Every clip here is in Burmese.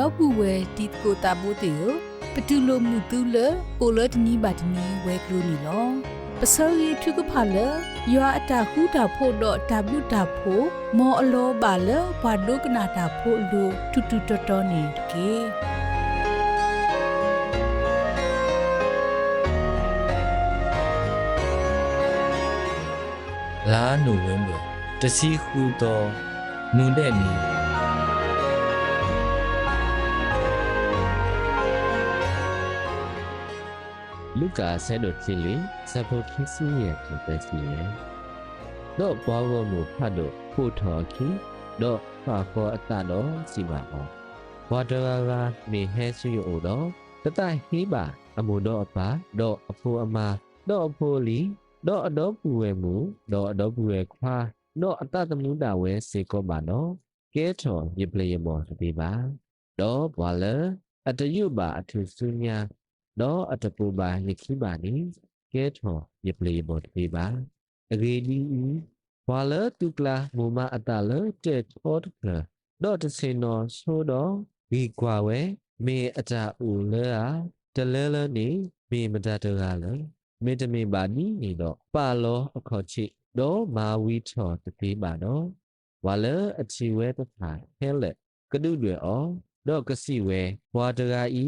တော့ဘူးဝဲတီကိုတာဘူးတေယပတူလိုမှုတူလအိုလတ်နီဘာတနီဝဲကလိုနီလောပစောရီထုကဖာလယွာအတာခုတာဖို့တော့တာဘုတာဖို့မောအလောပါလဘာဒုကနာတာဖို့လူတူတူတော်တော်နေကေလာနိုဝင်ဘာတစီဟူသောနုန်တဲ့နီ လူကာဆဲတို့ချင်းလီစဖို့ခင်းစီရဲ့ကပစီရဲ့တော့ဘောဝမူဖတ်တို့ဖို့ထော်ခီတော့ဖာခေါ်အတတော့စီပါဟောဝါတရာကမေဟဲဆူယိုတော့တတဟီပါအမှုတော့အပါတော့အဖိုးအမတော့အဖိုးလီတော့အတော့ပူဝဲမူတော့အတော့ပူဝဲခွာတော့အတတမှုတာဝဲစေကောပါနော်ကဲထော်ရပလျမောတပိပါတော့ဘွာလအတယုပါအထူစုညာ တော့အတပူပါယခိပါနိကဲထော်ယပလီဘောတပေပါအဂေဒီဤဝါလတုကလာမူမအတလတေထောတကတော့တစင်တော်ဆိုတော့ဒီကွာဝဲမေအတာဦးလဲအားတလဲလဲနေမေမတတကလဲမေတမေပါနီနေတော့ပါလောအခေါ်ချိတော့မာဝီထော်တပေပါတော့ဝါလအချီဝဲတဖာဟဲလက်ကဒုတွေအောတော့ကစီဝဲဝါတရာဤ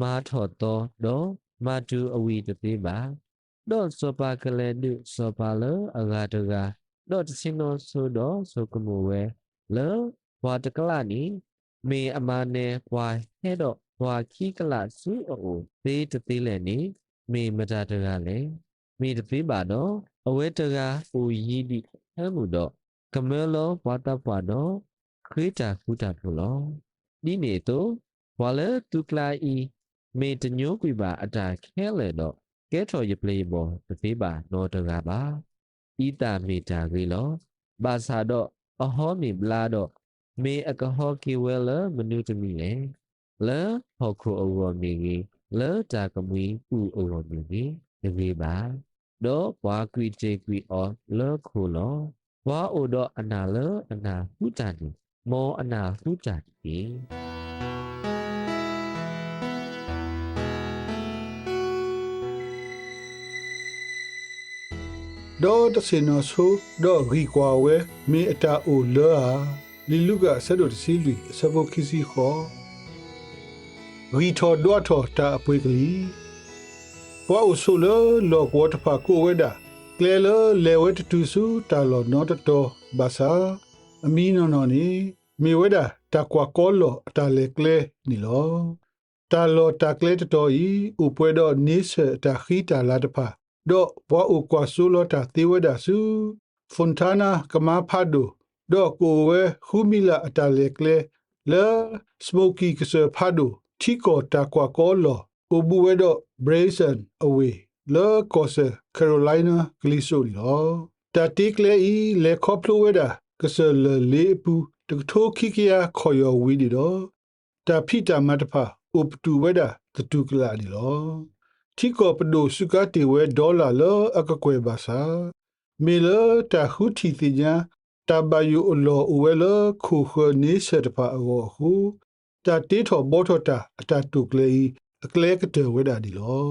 မာထော်တော်တော့မာတူအဝီတသေးပါတော့စောပါကလေးနုစောပါလအဂါတကတော့တစင်းတော်ဆိုတော့ဆိုကမူဝဲလောဘွာတကလာနီမေအမနဲဘွာဟဲ့တော့ဘွာခီကလာစုအိုသေးတသေးလဲနီမေမတာတကလည်းမေတသေးပါတော့အဝဲတကပူရီဒီဟဲမှုတော့ကမဲလောဘွာတဘွာတော့ခေတာခုတာဖလောဒီနေတော့ဘွာလေတုကလာဤ မေတညိုးကွေပါအတာခဲလေတော့ကဲထော်ရပလေးဘောတသေးပါနော်တကားပါဤတာမေတာကြီးလောဘာသာတော့အဟောမီဘလာတော့မေအကဟောကေဝဲလမနုတမီလေလဲဟောခုအဝမီကြီးလဲတာကမီပူအဝမီကြီးတကြီးပါတော့ဘွာကွီချေကွီအောလဲခုလောဘွာအိုတော့အနာလအနာဟုတန်မောအနာဟုတန်ကြီး ဒေါ်တစင်နောဆိုဒေါ်ရီကွာဝဲမေအတာအိုလာလီလူကဆဒိုတစီလီစဘခီစီခေါ်ရီထော်ဒေါ်ထော်တာအပွေကလေးပွားအိုဆိုလလောကွာတဖာကိုဝဲတာကလဲလလေဝဲတတူစုတာလောနောတတော်ဘာသာအမီနောနောနီမေဝဲတာတကွာကောလောအတာလေကလဲနီလောတာလောတာကလဲတတော်ဤဥပွဲတော့နေစတာခီတာလာတဖာ do wa u kwa sulo ta tiweda su fontana kama phado do ko we humila atale kle le smoky kse phado chiko ta kwa ko lo obu we do brazen away le kose carolina gliso lo ta tikle i le khoplo weda kse le le pu de tho khikia khoyo wi di do ta phita matapha up tu weda tu kla di lo တီကောပဒို စုကတီဝဲဒေါ်လာလောအကကွယ်ပါစာမေလတာခုတီတီညာတဘယူအလောအဝဲလခုခနေစတပါအောဟုတာတေထောဘောထတာအတတုကလေးအကလဲကတဝဲတာဒီလော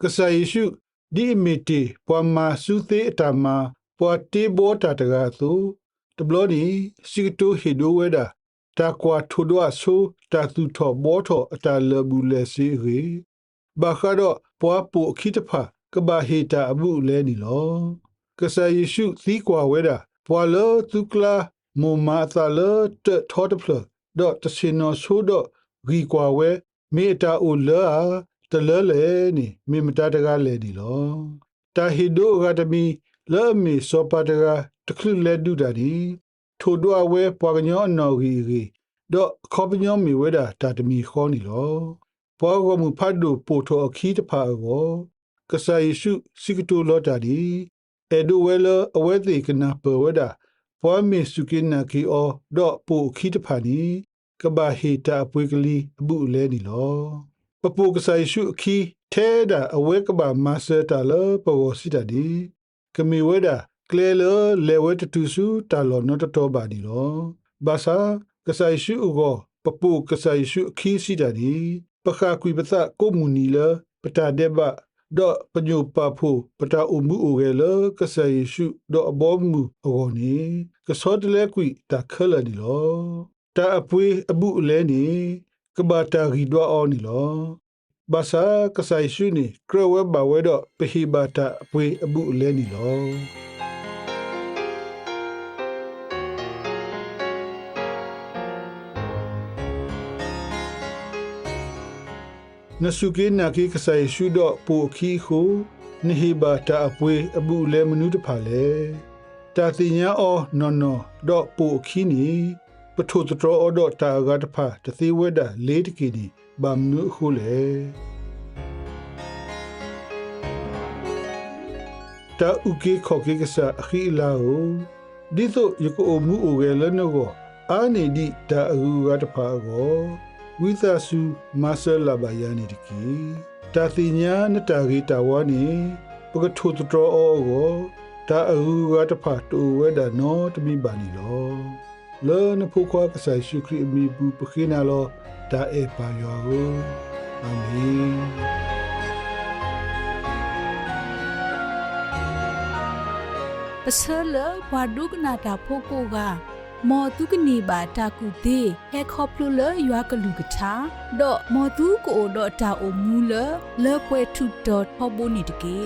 ကဆာယေရှုဒီမီတီပွာမာစုသေးအတမပွာတေဘောတာတကာသုတဘလောဒီစီတိုဟီဒိုဝဲတာတာကွာထိုဒွာဆိုတာသူထောဘောထောအတလဘူးလက်စီရီ ဘာခါတော့ပွားပူခိတဖာကဘာဟီတာအမှုလဲနီလောကဆာယေရှုသီကွာဝဲတာပွာလောတုကလာမူမာသလတထောတဖလဒေါ်တစင်နောဆိုတော့ဂီကွာဝဲမေတာအိုလာတလဲလဲနီမေမတာတကားလဲနီလောတာဟီဒိုဂါတမီလဲမီစောပါတကားတခလူလဲဒူတာဒီထိုတော့ဝဲပွာကညောအနော်ဂီဂီဒေါ်ခေါပညောမီဝဲတာတာတမီခေါနီလော ပွားကမှုဖတ်တို့ပို့ထောအခီးတဖာကိုကဆာယေရှုစိကတူလောတာဒီအဒူဝဲလအဝဲတိကနာပဝဒပွားမေစုကိနာကီအောဒေါ်ပို့ခီးတဖာနီကဘာဟီတာပွေကလီအပုလဲနီလောပပူကဆာယေရှုအခီးထဲတာအဝဲကဘာမဆတာလပေါ်စီတာဒီကမီဝဲတာကလဲလလေဝဲတတူစုတာလောနောတတော်ပါဒီလောဘာသာကဆာယေရှုကိုပပူကဆိုင်ရှုခီစီတာဒီ ပခါကွေပသကိုမူနီလပတာဒေဘဒေါပညုပဖို့ပတာအမှုအိုရဲလကဆိုင်ရှုဒေါအဘောမူအဝနီကစောတလဲကွေတာခလဒီလောတာအပွေအမှုလဲနီကဘာတာရီဒွာအောနီလောဘာသာကဆိုင်ရှုနီကရဝဲဘဝဲတော့ပဟိဘာတာအပွေအမှုလဲနီလော နစုကေနာကေကဆိုင်ရှုတော့ပိုခီခုနိဟိဘာတာအပွေအပုလဲမနုတဖာလေတာတိညာအောနော်နော်တော့ပိုခီနီပထိုတတော်အောတော့တာဂတ်ဖာတသေးဝဲတာလေးတကီနီဗမ်နုခုလေတာဥကေခောကေကဆာအခီလာကိုဒီတော့ယကိုအမှုအိုဂဲလနောကိုအာနေဒီတာအူဂတ်ဖာကို ဝိသစုမဆလဘယာနီတကီတာတိညာနတာဂီတာဝနီပကထုတတော်အောကိုတာအဟုကတဖတ်တူဝဲဒါနောတမိပါနီလောလောနဖုခွားကဆိုင်ရှုခရီမီဘူးပခိနာလောတာအေပါယောကိုအာမင်ပစလဘာဒုကနာတာဖိုကိုက မော်တုကနေပါတာကူသေးဟဲခေါပလူလရွာကလူကထာဒေါ်မော်တုကိုဒေါ်တာအိုမူလလေပွဲထုဒေါ်ဟောဘိုနီတကေ